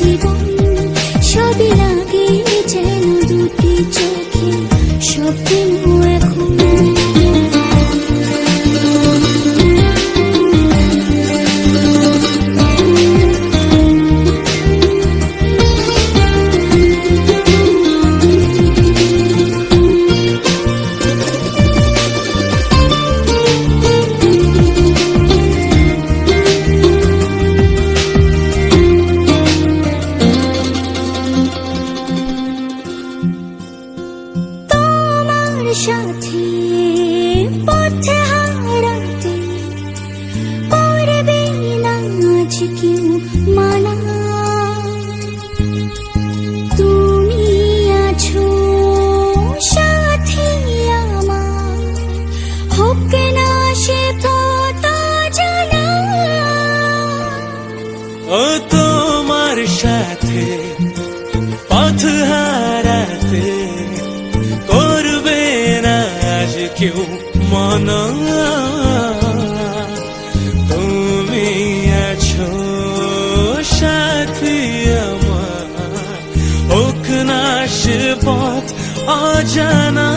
জীবন সবই লাগে যেন দুটি চোখে স্বপ্ন ও তোমার সাথে পথ হারাতে করবে না আজ কেউ মনা। পথ অজানা।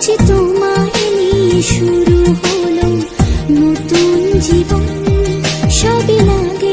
আজ তোমায় নিয়ে শুরু হলো নতুন জীবন সবই লাগে